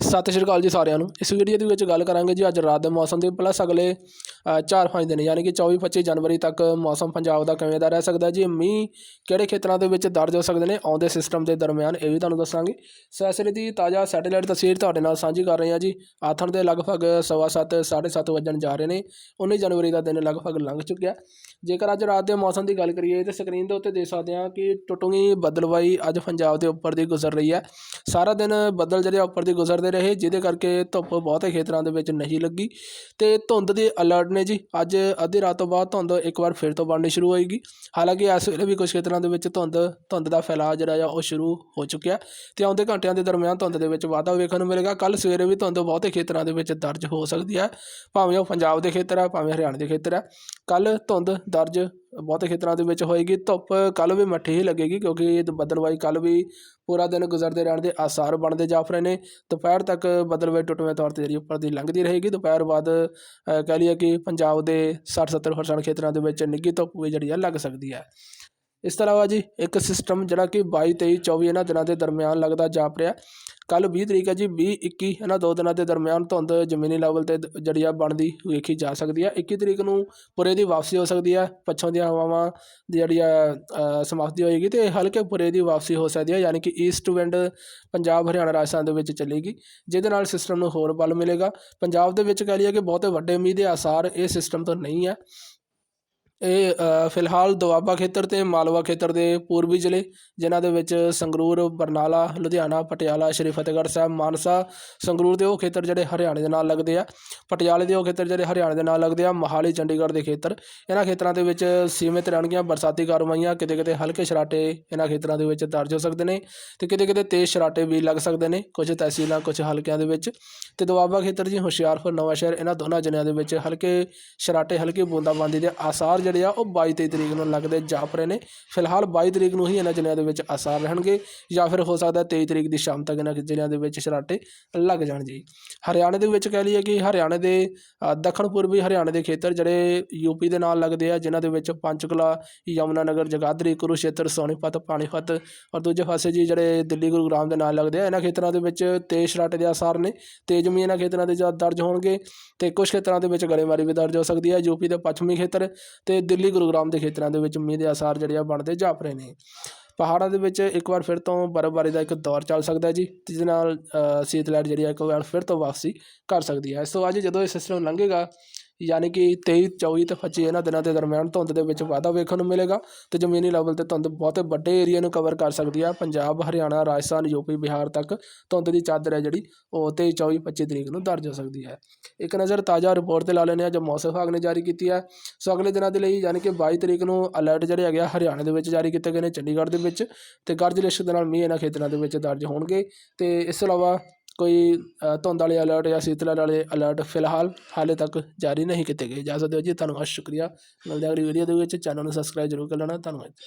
ਸਤਿ ਸ਼੍ਰੀ ਅਕਾਲ ਜੀ ਸਾਰਿਆਂ ਨੂੰ। ਇਸ ਵੀਡੀਓ ਦੇ ਵਿੱਚ ਗੱਲ ਕਰਾਂਗੇ ਜੀ ਅੱਜ ਰਾਤ ਦੇ ਮੌਸਮ ਦੀ ਪਲੱਸ ਅਗਲੇ 4-5 ਦਿਨ, ਯਾਨੀ ਕਿ 24-25 ਜਨਵਰੀ ਤੱਕ ਮੌਸਮ ਪੰਜਾਬ ਦਾ ਕਿਵੇਂ ਦਾ ਰਹਿ ਸਕਦਾ ਜੀ, ਮੀਂਹ ਕਿਹੜੇ ਖੇਤਰਾਂ ਦੇ ਵਿੱਚ ਦਰਜ ਹੋ ਸਕਦੇ ਨੇ, ਆਉਂਦੇ ਸਿਸਟਮ ਦੇ ਦਰਮਿਆਨ, ਇਹ ਵੀ ਤੁਹਾਨੂੰ ਦੱਸਾਂਗੇ। ਸੈਸਰੇ ਦੀ ਤਾਜ਼ਾ ਸੈਟੇਲਾਈਟ ਤਸਵੀਰ ਤੁਹਾਡੇ ਨਾਲ ਸਾਂਝੀ ਕਰ ਰਹੇ ਹਾਂ ਜੀ। ਆਥਣ ਦੇ ਲਗਭਗ ਸਵਾ ਸੱਤ, ਸਾਢੇ ਸੱਤ ਵੱਜਣ ਜਾ ਰਹੇ ਨੇ 19 ਜਨਵਰੀ ਦਾ ਦਿਨ ਲਗਭਗ ਲੰਘ ਚੁੱਕਿਆ। ਜੇਕਰ ਅੱਜ ਰਾਤ ਦੇ ਮੌਸਮ ਦੀ ਗੱਲ ਕਰੀਏ ਤਾਂ ਸਕਰੀਨ ਦੇ ਉੱਤੇ ਦੇਖ ਸਕਦੇ ਹਾਂ ਕਿ ਟੁੱਟੂਗੀ ਬੱਦਲਵਾਈ ਅੱਜ ਪੰਜਾਬ ਦੇ ਉੱਪਰ ਦੀ ਗੁਜ਼ਰ ਰਹੀ ਹੈ। ਸਾਰਾ ਦਿਨ ਬੱਦਲ ਜਿਹੜੇ ਉੱਪਰ ਦੀ ਗੁਜ਼ਰਦੇ ਰਹੇ ਜਿਹਦੇ ਕਰਕੇ ਧੁੱਪ ਬਹੁਤੇ ਖੇਤਰਾਂ ਦੇ ਵਿੱਚ ਨਹੀਂ ਲੱਗੀ। ਤੇ ਧੁੰਦ ਦੇ ਅਲਰਟ ਨੇ ਜੀ, ਅੱਜ ਅੱਧੀ ਰਾਤ ਤੋਂ ਬਾਅਦ ਧੁੰਦ ਇੱਕ ਵਾਰ ਫਿਰ ਤੋਂ ਬਣਨੀ ਸ਼ੁਰੂ ਹੋਏਗੀ। ਹਾਲਾਂਕਿ ਇਸ ਵੇਲੇ ਵੀ ਕੁਝ ਖੇਤਰਾਂ ਦੇ ਵਿੱਚ ਧੁੰਦ ਧੁੰਦ ਦਾ ਫੈਲਾਅ ਜਿਹੜਾ ਆ, ਉਹ ਸ਼ੁਰੂ ਹੋ ਚੁੱਕਿਆ ਤੇ ਆਉਂਦੇ ਘੰਟਿਆਂ ਦੇ ਦਰਮਿਆਨ ਧੁੰਦ ਦੇ ਵਿੱਚ ਵਾਧਾ ਵੇਖਣ ਨੂੰ ਮਿਲੇਗਾ। ਕੱਲ ਸਵੇਰੇ ਵੀ ਧੁੰਦ ਬਹੁਤੇ ਖੇਤਰਾਂ ਦੇ ਵਿੱਚ ਦਰਜ ਹੋ ਸਕਦੀ ਹੈ। ਭਾਵੇਂ ਉਹ ਪੰਜਾਬ ਦੇ ਖੇਤਰ ਆ ਭਾਵੇਂ ਹਰਿਆਣਾ ਦੇ ਖੇਤਰ ਆ ਕੱਲ ਧੁੰਦ ਦਰਜ ਬਹੁਤੇ ਖੇਤਰਾਂ ਦੇ ਵਿੱਚ ਹੋਏਗੀ। ਧੁੱਪ ਕੱਲ ਵੀ ਮੱਠੀ ਹੀ ਲੱਗੇਗੀ ਕਿਉਂਕਿ ਇਹ ਬੱਦਲਵਾਈ ਕੱਲ ਵੀ ਪੂਰਾ ਦਿਨ ਗੁਜ਼ਰਦੇ ਰਹਿਣ ਦੇ ਆਸਾਰ ਬਣਦੇ ਜਾਫ ਰਹੇ ਨੇ। ਦੁਪਹਿਰ ਤੱਕ ਬੱਦਲਵਾਈ ਟੁੱਟਵੇਂ ਤੌਰ ਤੇ ਜਿਹੜੀ ਉੱਪਰ ਦੀ ਲੰਘਦੀ ਰਹੇਗੀ। ਦੁਪਹਿਰ ਬਾਅਦ ਕਹਿ ਲਈਏ ਕਿ ਪੰਜਾਬ ਦੇ 60-70 ਪਰਸੈਂਟ ਖੇਤਰਾਂ ਦੇ ਵਿੱਚ ਨਿੱਘੀ ਧੁੱਪ ਵੀ ਜਿਹੜੀ ਆ ਲੱਗ ਸਕਦੀ ਹੈ। ਇਸ ਤੋਂ ਇਲਾਵਾ ਜੀ ਇੱਕ ਸਿਸਟਮ ਜਿਹੜਾ ਕਿ 22 23 24 ਇਹਨਾਂ ਦਿਨਾਂ ਦੇ ਦਰਮਿਆਨ ਲੱਗਦਾ ਜਾਪ ਰਿਹਾ ਕੱਲ 20 ਤਰੀਕ ਹੈ ਜੀ 20 21 ਇਹਨਾਂ ਦੋ ਦਿਨਾਂ ਦੇ ਦਰਮਿਆਨ ਧੁੰਦ ਜ਼ਮੀਨੀ ਲੈਵਲ ਤੇ ਦ- ਜਿਹੜੀ ਆ ਬਣਦੀ ਵੇਖੀ ਜਾ ਸਕਦੀ ਹੈ 21 ਤਰੀਕ ਨੂੰ ਪੁਰੇ ਦੀ ਵਾਪਸੀ ਹੋ ਸਕਦੀ ਹੈ ਪੱਛਮ ਦੀਆਂ ਹਵਾਵਾਂ ਦੀ ਜਿਹੜੀ ਆ ਸਮਾਪਤੀ ਹੋਏਗੀ ਤੇ ਹਲਕੇ ਪੁਰੇ ਦੀ ਵਾਪਸੀ ਹੋ ਸਕਦੀ ਹੈ ਯਾਨੀ ਕਿ ਈਸਟ ਵਿੰਡ ਪੰਜਾਬ ਹਰਿਆਣਾ ਰਾਜਸਥਾਨ ਦੇ ਵਿੱਚ ਚੱਲੇਗੀ, ਜਿਹਦੇ ਨਾਲ ਸਿਸਟਮ ਨੂੰ ਹੋਰ ਬਲ ਮਿਲੇਗਾ। ਪੰਜਾਬ ਦੇ ਵਿੱਚ ਕਹਿ ਲਈਏ ਕਿ ਬਹੁਤੇ ਵੱਡੇ ਮੀਂਹ ਦੇ ਆਸਾਰ ਇਹ ਸਿਸਟਮ ਤੋਂ ਨਹੀਂ ਹੈ ਇਹ ਫਿਲਹਾਲ ਦੁਆਬਾ ਖੇਤਰ ਅਤੇ ਮਾਲਵਾ ਖੇਤਰ ਦੇ ਪੂਰਬੀ ਜ਼ਿਲ੍ਹੇ, ਜਿਨ੍ਹਾਂ ਦੇ ਵਿੱਚ ਸੰਗਰੂਰ, ਬਰਨਾਲਾ, ਲੁਧਿਆਣਾ, ਪਟਿਆਲਾ, ਸ਼੍ਰੀ ਫਤਿਹਗੜ੍ਹ ਸਾਹਿਬ, ਮਾਨਸਾ, ਸੰਗਰੂਰ ਦੇ ਉਹ ਖੇਤਰ ਜਿਹੜੇ ਹਰਿਆਣੇ ਦੇ ਨਾਲ ਲੱਗਦੇ ਆ। ਪਟਿਆਲੇ ਦੇ ਉਹ ਖੇਤਰ ਜਿਹੜੇ ਹਰਿਆਣੇ ਦੇ ਨਾਲ ਲੱਗਦੇ ਆ, ਮੋਹਾਲੀ, ਚੰਡੀਗੜ੍ਹ ਦੇ ਖੇਤਰ। ਇਹਨਾਂ ਖੇਤਰਾਂ ਦੇ ਵਿੱਚ ਸੀਮਿਤ ਰਹਿਣਗੀਆਂ ਬਰਸਾਤੀ ਕਾਰਵਾਈਆਂ ਕਿਤੇ ਕਿਤੇ ਹਲਕੇ ਸ਼ਰਾਟੇ ਇਹਨਾਂ ਖੇਤਰਾਂ ਦੇ ਵਿੱਚ ਦਰਜ ਹੋ ਸਕਦੇ ਨੇ ਤੇ ਕਿਤੇ ਕਿਤੇ ਤੇਜ਼ ਸ਼ਰਾਟੇ ਵੀ ਲੱਗ ਸਕਦੇ ਨੇ, ਕੁਝ ਤਹਿਸੀਲਾਂ, ਕੁਝ ਹਲਕਿਆਂ ਦੇ ਵਿੱਚ। ਤੇ ਦੁਆਬਾ ਖੇਤਰ ਜੀ ਹੁਸ਼ਿਆਰਪੁਰ, ਨਵਾਂਸ਼ਹਿਰ, ਇਹਨਾਂ ਦੋਨਾਂ ਜ਼ਿਲ੍ਹਿਆਂ ਦੇ ਵਿੱਚ ਹਲਕੇ ਸ਼ਰਾਟੇ ਹਲਕੀ ਬੂੰਦਾਬਾਂਦੀ ਦੇ ਆਸਾਰ ਜਿਹੜੇ ਆ, ਉਹ 22 23 ਤਰੀਕ ਨੂੰ ਲੱਗਦੇ ਜਾਪ ਰਹੇ ਨੇ। ਫਿਲਹਾਲ 22 ਤਰੀਕ ਨੂੰ ਹੀ ਇਹਨਾਂ ਜ਼ਿਲ੍ਹਿਆਂ ਦੇ ਵਿੱਚ ਆਸਾਰ ਰਹਿਣਗੇ ਜਾਂ ਫਿਰ ਹੋ ਸਕਦਾ 23 ਤਰੀਕ ਦੀ ਸ਼ਾਮ ਤੱਕ ਇਹਨਾਂ ਜ਼ਿਲ੍ਹਿਆਂ ਦੇ ਵਿੱਚ ਸਰਾਟੇ ਲੱਗ ਜਾਣ ਜੀ। ਹਰਿਆਣੇ ਦੇ ਵਿੱਚ ਕਹਿ ਲਈਏ ਕਿ ਹਰਿਆਣੇ ਦੇ ਦੱਖਣ ਪੂਰਬੀ ਹਰਿਆਣੇ ਦੇ ਖੇਤਰ ਜਿਹੜੇ ਯੂਪੀ ਦੇ ਨਾਲ ਲੱਗਦੇ ਆ, ਜਿਨ੍ਹਾਂ ਦੇ ਵਿੱਚ ਪੰਚਕੁਲਾ ਯਮੁਨਾਨਗਰ ਜਗਾਦਰੀ ਕੁਰੂਸ਼ੇਤਰ ਸੋਨੀਪਤ, ਪਾਣੀਪਤ ਔਰ ਦੂਜੇ ਪਾਸੇ ਜੀ ਜਿਹੜੇ ਦਿੱਲੀ, ਗੁਰੂਗ੍ਰਾਮ ਦੇ ਨਾਲ ਲੱਗਦੇ ਆ, ਇਹਨਾਂ ਖੇਤਰਾਂ ਦੇ ਵਿੱਚ ਤੇਜ਼ ਸਰਾਟੇ ਦੇ ਆਸਾਰ ਨੇ। ਤੇਜ਼ ਮੀਂਹ ਇਹਨਾਂ ਖੇਤਰਾਂ ਦੇ ਜ਼ਿਆਦਾ ਦਰਜ ਹੋਣਗੇ ਤੇ ਕੁਝ ਖੇਤਰਾਂ ਦੇ ਵਿੱਚ ਗੜੇਮਾਰੀ ਵੀ ਦਰਜ ਹੋ ਸਕਦੀ ਹੈ ਯੂਪੀ ਦੇ ਪੱਛਮੀ ਖੇਤਰ ਤੇ ਦਿੱਲੀ ਗੁਰੂਗ੍ਰਾਮ ਦੇ ਖੇਤਰਾਂ ਦੇ ਵਿੱਚ ਮੀਂਹ ਦੇ ਆਸਾਰ ਜਿਹੜੇ ਆ ਬਣਦੇ ਜਾਪ ਰਹੇ ਨੇ। ਪਹਾੜਾਂ ਦੇ ਵਿੱਚ ਇੱਕ ਵਾਰ ਫਿਰ ਤੋਂ ਬਰਫ਼ਬਾਰੀ ਦਾ ਇੱਕ ਦੌਰ ਚੱਲ ਸਕਦਾ ਜੀ ਜਿਸ ਨਾਲ ਅ, ਸੀਤ ਲਹਿਰ ਜਿਹੜੀ ਆ ਇੱਕ ਵਾਰ ਫਿਰ ਤੋਂ ਵਾਪਸੀ ਕਰ ਸਕਦੀ ਹੈ ਸੋ ਅੱਜ ਜਦੋਂ ਇਹ ਸਿਸਟਮ ਲੰਘੇਗਾ ਯਾਨੀ ਕਿ 23 24 ਤੇ 25 ਇਹਨਾਂ ਦਿਨਾਂ ਦੇ ਦਰਮਿਆਨ ਧੁੰਦ ਦੇ ਵਿੱਚ ਵਾਧਾ ਵੇਖਣ ਨੂੰ ਮਿਲੇਗਾ ਤੇ ਜ਼ਮੀਨੀ ਲੈਵਲ ਤੇ ਧੁੰਦ ਬਹੁਤੇ ਵੱਡੇ ਏਰੀਆ ਨੂੰ ਕਵਰ ਕਰ ਸਕਦੀ ਹੈ ਪੰਜਾਬ, ਹਰਿਆਣਾ, ਰਾਜਸਥਾਨ ਯੂਪੀ ਬਿਹਾਰ ਤੱਕ ਧੁੰਦ ਦੀ ਚਾਦਰ ਹੈ ਜਿਹੜੀ, ਉਹ 23 24 25 ਤਰੀਕ ਨੂੰ ਦਰਜ ਹੋ ਸਕਦੀ ਹੈ। ਇੱਕ ਨਜ਼ਰ ਤਾਜ਼ਾ ਰਿਪੋਰਟ ਤੇ ਲਾ ਲੈਂਦੇ ਹਾਂ ਜੋ ਮੌਸਮ ਵਿਭਾਗ ਨੇ ਜਾਰੀ ਕੀਤੀ ਹੈ। ਸੋ ਅਗਲੇ ਦਿਨਾਂ ਦੇ ਲਈ ਯਾਨੀ ਕਿ 22 ਤਰੀਕ ਨੂੰ ਅਲਰਟ ਜਿਹੜੇ ਹੈਗੇ ਆ, ਹਰਿਆਣਾ ਦੇ ਵਿੱਚ ਜਾਰੀ ਕੀਤੇ ਗਏ ਨੇ, ਚੰਡੀਗੜ੍ਹ ਦੇ ਵਿੱਚ ਤੇ ਗਰਜ ਲਿਸ਼ਕ ਦੇ ਨਾਲ ਮੀਂਹ ਇਹਨਾਂ ਖੇਤਰਾਂ ਦੇ ਵਿੱਚ ਦਰਜ ਹੋਣਗੇ ਤੇ ਇਸ ਤੋਂ ਇਲਾਵਾ ਕੋਈ ਧੁੰਦ ਵਾਲੇ ਅਲਰਟ ਜਾਂ ਸੀਤਲਹਿਰ ਵਾਲੇ ਅਲਰਟ ਫਿਲਹਾਲ ਹਾਲੇ ਤੱਕ ਜਾਰੀ ਨਹੀਂ ਕੀਤੇ ਗਏ। ਇਜਾਜ਼ਤ ਦਿਓ ਜੀ ਧੰਨਵਾਦ ਸ਼ੁਕਰੀਆ। ਮਿਲਦੇ ਹਾਂ ਅਗਲੀ ਵੀਡੀਓ ਦੇ ਵਿੱਚ। ਚੈਨਲ ਨੂੰ ਸਬਸਕ੍ਰਾਈਬ ਜ਼ਰੂਰ ਕਰ ਲੈਣਾ। ਧੰਨਵਾਦ।